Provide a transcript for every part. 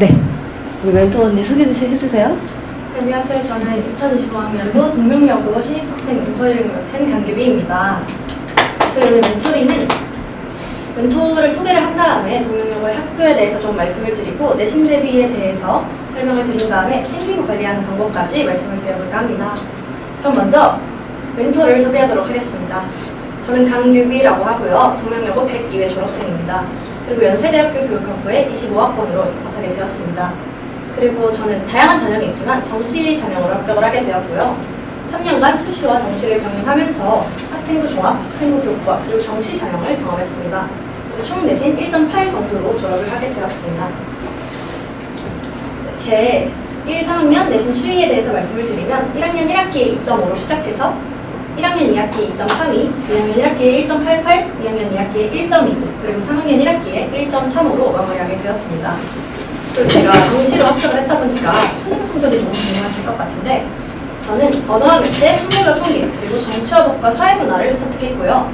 네. 우리 멘토 언니 소개 좀 해주세요. 안녕하세요. 저는 2025학년도 동명여고 신입학생 멘토링 맡은 강규비입니다. 저희 멘토링은 멘토를 소개를 한 다음에 동명여고의 학교에 대해서 좀 말씀을 드리고 내신 대비에 대해서 설명을 드린 다음에 생기부 관리하는 방법까지 말씀을 드려볼까 합니다. 그럼 먼저 멘토를 소개하도록 하겠습니다. 저는 강규비라고 하고요. 동명여고 102회 졸업생입니다. 그리고 연세대학교 교육학부에 25학번으로 입학하게 되었습니다. 그리고 저는 다양한 전형이 있지만 정시 전형으로 합격을 하게 되었고요. 3년간 수시와 정시를 병행하면서 학생부 종합, 학생부 교과, 그리고 정시 전형을 경험했습니다. 그리고 총 내신 1.8 정도로 졸업을 하게 되었습니다. 제 1, 3학년 내신 추이에 대해서 말씀을 드리면 1학년 1학기에 2.5로 시작해서 1학년 2학기에 2.32, 2학년 1학기에 1.88, 2학년 2학기에 1.29, 그리고 3학년 1학기에 1.35로 마무리하게 되었습니다. 그리고 제가 정시로 합격을 했다 보니까 수능 성적이 조금 중요하실 것 같은데 저는 언어와 매체, 한글과 통일, 그리고 정치와 법과 사회문화를 선택했고요.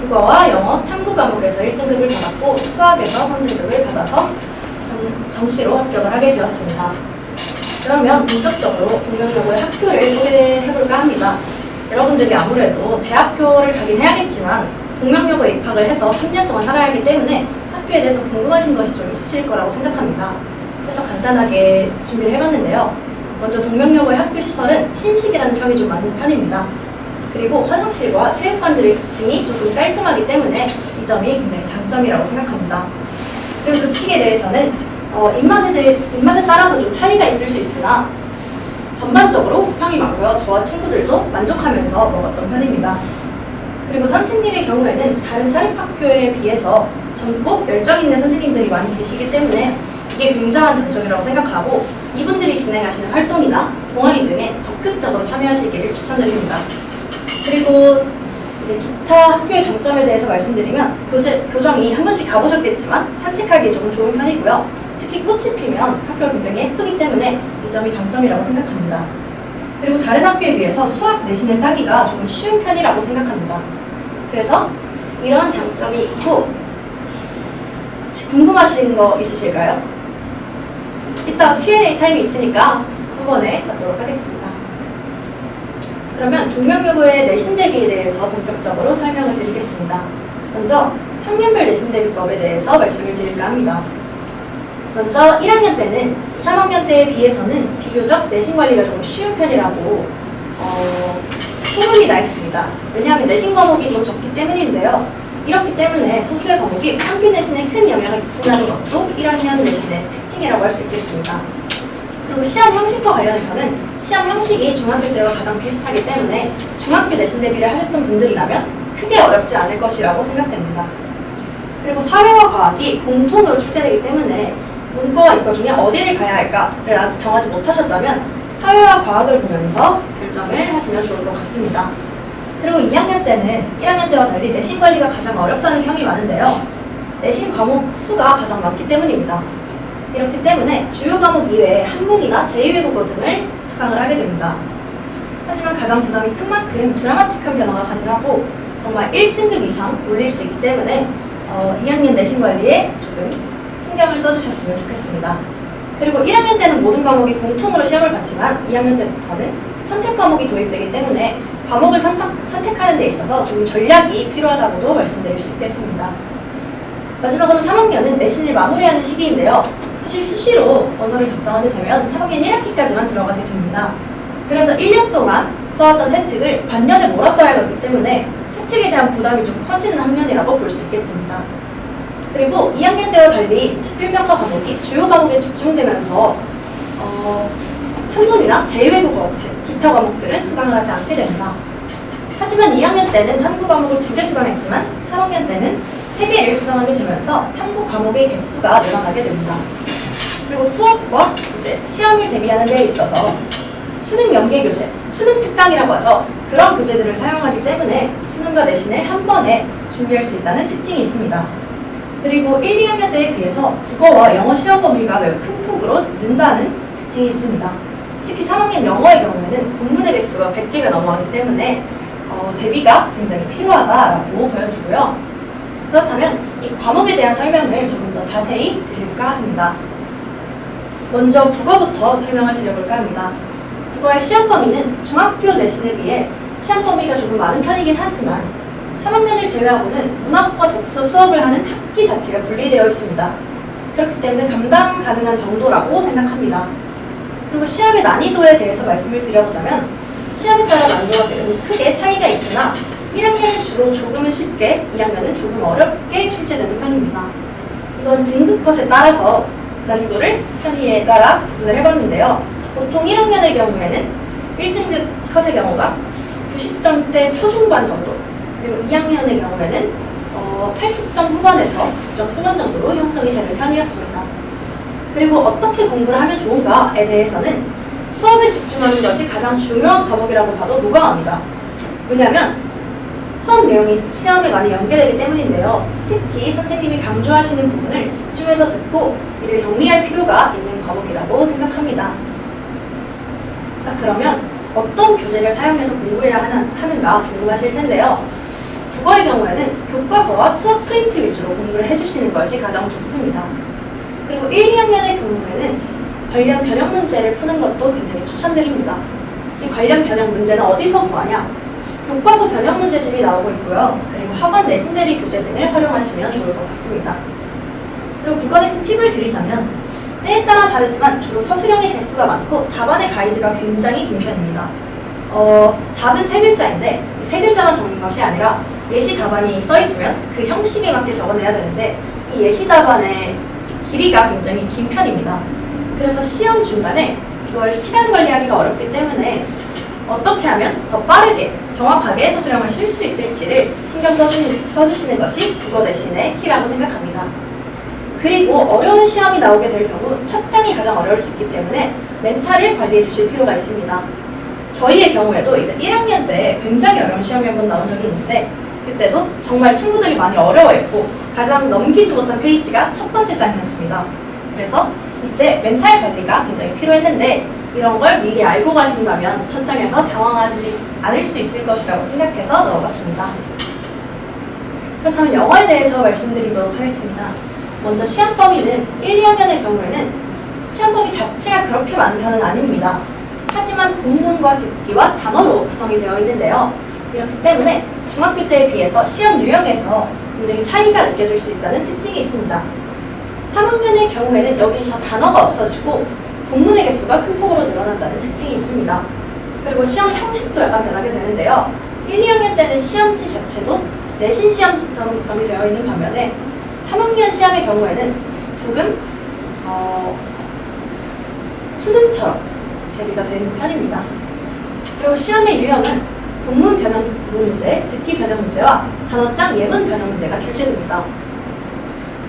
국어와 영어, 탐구 과목에서 1등급을 받았고 수학에서 3등급을 받아서 정, 정시로 합격을 하게 되었습니다. 그러면 본격적으로 동명여고의 학교를 소개해볼까 합니다. 여러분들이 아무래도 대학교를 가긴 해야겠지만 동명여고에 입학을 해서 3년 동안 살아야 하기 때문에 학교에 대해서 궁금하신 것이 좀 있으실 거라고 생각합니다. 그래서 간단하게 준비를 해봤는데요. 먼저 동명여고의 학교 시설은 신식이라는 평이 좀 많은 편입니다. 그리고 화장실과 체육관 등이 조금 깔끔하기 때문에 이 점이 굉장히 장점이라고 생각합니다. 그리고 급식에 대해서는 어, 입맛에, 대해, 입맛에 따라서 좀 차이가 있을 수 있으나 전반적으로 호평이 많고요. 저와 친구들도 만족하면서 먹었던 편입니다. 그리고 선생님의 경우에는 다른 사립학교에 비해서 젊고 열정 있는 선생님들이 많이 계시기 때문에 이게 굉장한 장점이라고 생각하고 이분들이 진행하시는 활동이나 동아리 등에 적극적으로 참여하시기를 추천드립니다. 그리고 이제 기타 학교의 장점에 대해서 말씀드리면 교재, 교정이 한 번씩 가보셨겠지만 산책하기에 조금 좋은 편이고요. 특히 꽃이 피면 학교가 굉장히 예쁘기 때문에 이 점이 장점이라고 생각합니다. 그리고 다른 학교에 비해서 수학 내신을 따기가 조금 쉬운 편이라고 생각합니다. 그래서 이런 장점이 있고 궁금하신 거 있으실까요? 이따 Q&A 타임이 있으니까 한 번에 받도록 하겠습니다. 그러면 동명여고의 내신 대비에 대해서 본격적으로 설명을 드리겠습니다. 먼저 학년별 내신 대비법에 대해서 말씀을 드릴까 합니다. 먼저 1학년 때는 2, 3학년 때에 비해서는 비교적 내신 관리가 조금 쉬운 편이라고 어, 소문이 나 있습니다. 왜냐하면 내신 과목이 좀 적기 때문인데요. 이렇기 때문에 소수의 과목이 평균 내신에 큰 영향을 미친다는 것도 1학년 내신의 특징이라고 할 수 있겠습니다. 그리고 시험 형식과 관련해서는 시험 형식이 중학교 때와 가장 비슷하기 때문에 중학교 내신 대비를 하셨던 분들이라면 크게 어렵지 않을 것이라고 생각됩니다. 그리고 사회와 과학이 공통으로 출제되기 때문에 문과와 이과 중에 어디를 가야 할까를 아직 정하지 못하셨다면 사회와 과학을 보면서 결정을 하시면 좋을 것 같습니다. 그리고 2학년 때는 1학년 때와 달리 내신 관리가 가장 어렵다는 평이 많은데요. 내신 과목 수가 가장 많기 때문입니다. 이렇기 때문에 주요 과목 이외에 한문이나 제2외국어 등을 수강을 하게 됩니다. 하지만 가장 부담이 큰 만큼 드라마틱한 변화가 가능하고 정말 1등급 이상 올릴 수 있기 때문에 어, 2학년 내신 관리에 조금 신경을 써주셨으면 좋겠습니다. 그리고 1학년 때는 모든 과목이 공통으로 시험을 봤지만 2학년 때부터는 선택 과목이 도입되기 때문에 과목을 선택, 선택 하는 데 있어서 좀 전략이 필요하다고도 말씀드릴 수 있겠습니다. 마지막으로 3학년은 내신을 마무리하는 시기인데요. 사실 수시로 원서를 작성하게 되면 3학년 1학기까지만 들어가게 됩니다. 그래서 1년 동안 써왔던 세특을 반년에 몰아 써야 하기 때문에 세특에 대한 부담이 좀 커지는 학년이라고 볼 수 있겠습니다. 그리고 2학년 때와 달리 지필평가 과목이 주요 과목에 집중되면서 어, 한문이나 제2외국어 같은 기타 과목들은 수강을 하지 않게 됩니다. 하지만 2학년 때는 탐구 과목을 두 개 수강했지만 3학년 때는 세 개를 수강하게 되면서 탐구 과목의 개수가 늘어나게 됩니다. 그리고 수업과 이제 시험을 대비하는 데 있어서 수능 연계 교재, 수능 특강이라고 하죠. 그런 교재들을 사용하기 때문에 수능과 내신을 한 번에 준비할 수 있다는 특징이 있습니다. 그리고 1, 2학년 때에 비해서 국어와 영어 시험 범위가 매우 큰 폭으로 는다는 특징이 있습니다. 특히 3학년 영어의 경우에는 본문의 개수가 100개가 넘어가기 때문에 어, 대비가 굉장히 필요하다라고 보여지고요. 그렇다면 이 과목에 대한 설명을 조금 더 자세히 드릴까 합니다. 먼저 국어부터 설명을 드려볼까 합니다. 국어의 시험 범위는 중학교 내신에 비해 시험 범위가 조금 많은 편이긴 하지만 3학년을 제외하고는 문학과 독서 수업을 하는 학기 자체가 분리되어 있습니다. 그렇기 때문에 감당 가능한 정도라고 생각합니다. 그리고 시험의 난이도에 대해서 말씀을 드려보자면 시험에 따라 난이도가 크게 차이가 있으나 1학년은 주로 조금은 쉽게, 2학년은 조금 어렵게 출제되는 편입니다. 이건 등급 컷에 따라서 난이도를 편의에 따라 구분을 해봤는데요. 보통 1학년의 경우에는 1등급 컷의 경우가 90점대 초중반 정도, 그리고 2학년의 경우에는 어, 80점 후반에서 9점 후반 정도로 형성이 되는 편이었습니다. 그리고 어떻게 공부를 하면 좋은가에 대해서는 수업에 집중하는 것이 가장 중요한 과목이라고 봐도 무방합니다. 왜냐하면 수업 내용이 시험에 많이 연계되기 때문인데요. 특히 선생님이 강조하시는 부분을 집중해서 듣고 이를 정리할 필요가 있는 과목이라고 생각합니다. 자, 그러면 어떤 교재를 사용해서 공부해야 하나, 하는가 궁금하실 텐데요. 국어의 경우에는 교과서와 수업 프린트 위주로 공부를 해주시는 것이 가장 좋습니다. 그리고 1, 2학년의 경우에는 관련 변형 문제를 푸는 것도 굉장히 추천드립니다. 이 관련 변형 문제는 어디서 구하냐? 교과서 변형 문제집이 나오고 있고요. 그리고 학원 내신 대비 교재 등을 활용하시면 좋을 것 같습니다. 그리고 국어 내신 팁을 드리자면 때에 따라 다르지만 주로 서술형의 개수가 많고 답안의 가이드가 굉장히 긴 편입니다. 어, 답은 세 글자인데 이세 글자만 적는 것이 아니라 예시 답안이 써 있으면 그 형식에 맞게 적어내야 되는데 이 예시 답안의 길이가 굉장히 긴 편입니다. 그래서 시험 중간에 이걸 시간 관리하기가 어렵기 때문에 어떻게 하면 더 빠르게 정확하게 서술형을 쓸 수 있을지를 신경 써주시는 것이 국어 대신의 키라고 생각합니다. 그리고 어려운 시험이 나오게 될 경우 첫 장이 가장 어려울 수 있기 때문에 멘탈을 관리해 주실 필요가 있습니다. 저희의 경우에도 이제 1학년 때 굉장히 어려운 시험이 한 번 나온 적이 있는데 그때도 정말 친구들이 많이 어려워했고 가장 넘기지 못한 페이지가 첫 번째 장이었습니다. 그래서 이때 멘탈 관리가 굉장히 필요했는데 이런 걸 미리 알고 가신다면 첫 장에서 당황하지 않을 수 있을 것이라고 생각해서 넣어봤습니다. 그렇다면 영어에 대해서 말씀드리도록 하겠습니다. 먼저 시험 범위는 1, 2학년의 경우에는 시험 범위 자체가 그렇게 많은 편은 아닙니다. 하지만 본문과 듣기와 단어로 구성이 되어 있는데요. 이렇기 때문에 중학교 때에 비해서 시험 유형에서 굉장히 차이가 느껴질 수 있다는 특징이 있습니다. 3학년의 경우에는 여기서 단어가 없어지고 본문의 개수가 큰 폭으로 늘어난다는 특징이 있습니다. 그리고 시험 형식도 약간 변하게 되는데요. 1, 2학년 때는 시험지 자체도 내신 시험지처럼 구성이 되어 있는 반면에 3학년 시험의 경우에는 조금 어, 수능처럼 대비가 되는 편입니다. 그리고 시험의 유형은 본문 변형 문제, 듣기 변형 문제와 단어장 예문 변형 문제가 출제됩니다.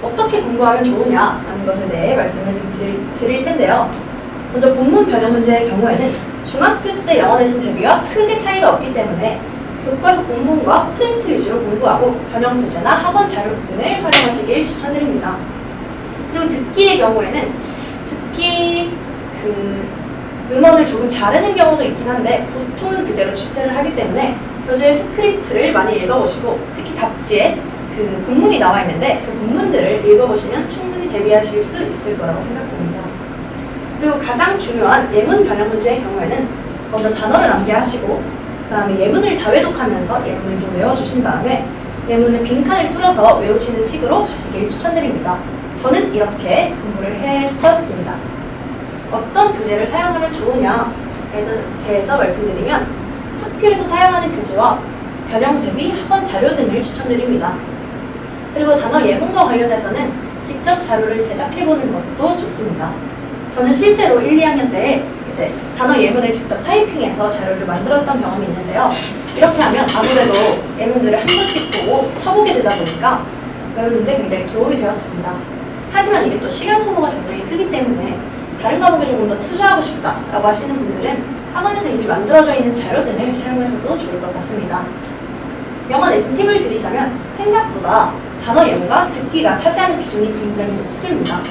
어떻게 공부하면 좋으냐라는 것에 대해 말씀을 드릴, 드릴 텐데요. 먼저 본문 변형 문제의 경우에는 중학교 때 영어 내신 대비와 크게 차이가 없기 때문에 교과서 본문과 프린트 위주로 공부하고 변형 교재나 학원 자료 등을 활용하시길 추천드립니다. 그리고 듣기의 경우에는 듣기 그 음원을 조금 자르는 경우도 있긴 한데 보통은 그대로 출제를 하기 때문에 교재 스크립트를 많이 읽어보시고 특히 답지에 그 본문이 나와 있는데 그 본문들을 읽어보시면 충분히 대비하실 수 있을 거라고 생각됩니다. 그리고 가장 중요한 예문 변형 문제의 경우에는 먼저 단어를 암기하시고 그 다음에 예문을 다회독하면서 예문을 좀 외워주신 다음에 예문의 빈칸을 뚫어서 외우시는 식으로 하시길 추천드립니다. 저는 이렇게 공부를 했었습니다. 어떤 교재를 사용하면 좋으냐에 대해서 말씀드리면 학교에서 사용하는 교재와 변형 대비 학원 자료 등을 추천드립니다. 그리고 단어 예문과 관련해서는 직접 자료를 제작해보는 것도 좋습니다. 저는 실제로 1, 2학년 때 이제 단어 예문을 직접 타이핑해서 자료를 만들었던 경험이 있는데요. 이렇게 하면 아무래도 예문들을 한 번씩 보고 쳐보게 되다 보니까 외우는데 굉장히 도움이 되었습니다. 하지만 이게 또 시간 소모가 굉장히 크기 때문에 다른 과목에 조금 더 투자하고 싶다라고 하시는 분들은 학원에서 이미 만들어져 있는 자료 등을 사용하셔도 좋을 것 같습니다. 영어 내신 팁을 드리자면 생각보다 단어 예문과 듣기가 차지하는 비중이 굉장히 높습니다.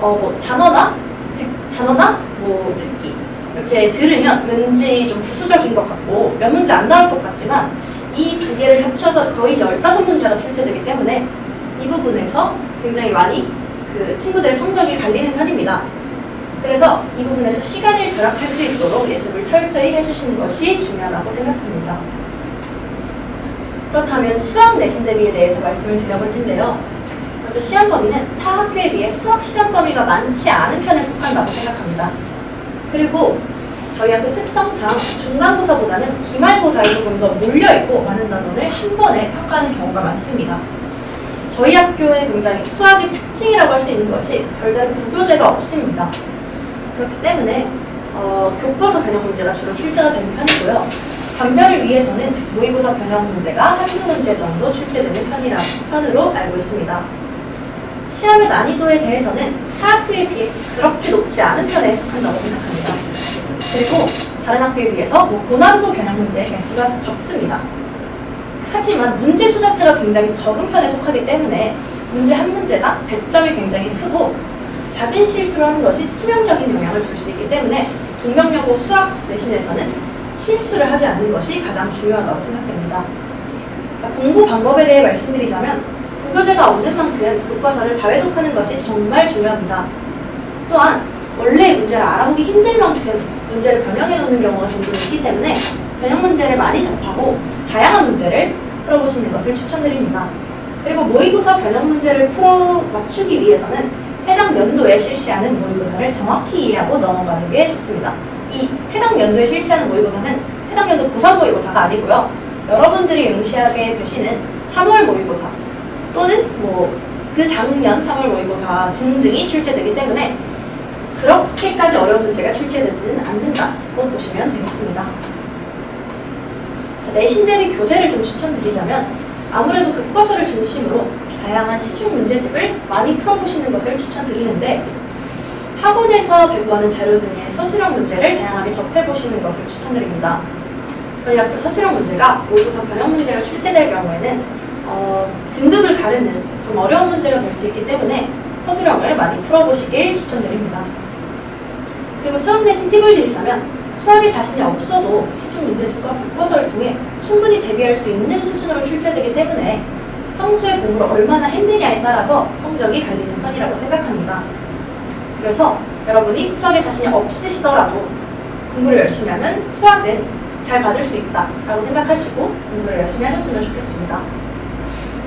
어, 뭐 단어나 듣, 단어나 뭐 듣기 이렇게 들으면 왠지 좀 부수적인 것 같고 몇 문제 안 나올 것 같지만 이 두 개를 합쳐서 거의 15문제가 출제되기 때문에 이 부분에서 굉장히 많이 그 친구들의 성적이 갈리는 편입니다. 그래서 이 부분에서 시간을 절약할 수 있도록 예습을 철저히 해주시는 것이 중요하다고 생각합니다. 그렇다면 수학 내신 대비에 대해서 말씀을 드려볼 텐데요. 먼저 시험 범위는 타 학교에 비해 수학 시험 범위가 많지 않은 편에 속한다고 생각합니다. 그리고 저희 학교 특성상 중간고사보다는 기말고사에 조금 더 몰려있고 많은 단원을 한 번에 평가하는 경우가 많습니다. 저희 학교의 굉장히 수학의 특징이라고 할 수 있는 것이 별다른 부교재가 없습니다. 그렇기 때문에 어, 교과서 변형 문제가 주로 출제가 되는 편이고요. 변별을 위해서는 모의고사 변형 문제가 한두 문제 정도 출제되는 편이라, 편으로 알고 있습니다. 시험의 난이도에 대해서는 타 학교에 비해 그렇게 높지 않은 편에 속한다고 생각합니다. 그리고 다른 학교에 비해서 뭐 고난도 변형 문제의 개수가 적습니다. 하지만 문제 수 자체가 굉장히 적은 편에 속하기 때문에 문제 한 문제당 100점이 굉장히 크고 작은 실수를 하는 것이 치명적인 영향을 줄 수 있기 때문에 동명여고 수학 내신에서는 실수를 하지 않는 것이 가장 중요하다고 생각됩니다. 자, 공부 방법에 대해 말씀드리자면 부교재가 없는 만큼 교과서를 다회독하는 것이 정말 중요합니다. 또한 원래의 문제를 알아보기 힘들 만큼 문제를 변형해 놓는 경우가 종종 있기 때문에 변형 문제를 많이 접하고 다양한 문제를 풀어보시는 것을 추천드립니다. 그리고 모의고사 변형 문제를 풀어 맞추기 위해서는 해당 연도에 실시하는 모의고사를 정확히 이해하고 넘어가는 게 좋습니다. 이 해당 연도에 실시하는 모의고사는 해당 연도 고3 모의고사가 아니고요. 여러분들이 응시하게 되시는 3월 모의고사 또는 뭐 그 작년 3월 모의고사 등등이 출제되기 때문에 그렇게까지 어려운 문제가 출제되지는 않는다고 보시면 되겠습니다. 자, 내신 대비 교재를 좀 추천드리자면 아무래도 교과서를 중심으로 다양한 시중 문제집을 많이 풀어보시는 것을 추천드리는데 학원에서 배부하는 자료 등의 서술형 문제를 다양하게 접해보시는 것을 추천드립니다. 저희 학교 서술형 문제가 모의고사 변형 문제가 출제될 경우에는 어, 등급을 가르는 좀 어려운 문제가 될 수 있기 때문에 서술형을 많이 풀어보시길 추천드립니다. 그리고 수학 내신 팁을 드리자면 수학에 자신이 없어도 시중 문제집과 교과서를 통해 충분히 대비할 수 있는 수준으로 출제되기 때문에 평소에 공부를 얼마나 했느냐에 따라서 성적이 갈리는 편이라고 생각합니다. 그래서 여러분이 수학에 자신이 없으시더라도 공부를 열심히 하면 수학은 잘 받을 수 있다라고 생각하시고 공부를 열심히 하셨으면 좋겠습니다.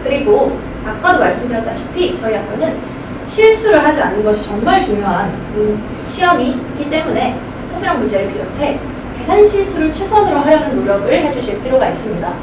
그리고 아까도 말씀드렸다시피 저희 학교는 실수를 하지 않는 것이 정말 중요한 문- 시험이기 때문에 서술형 문제를 비롯해 계산 실수를 최소한으로 하려는 노력을 해주실 필요가 있습니다.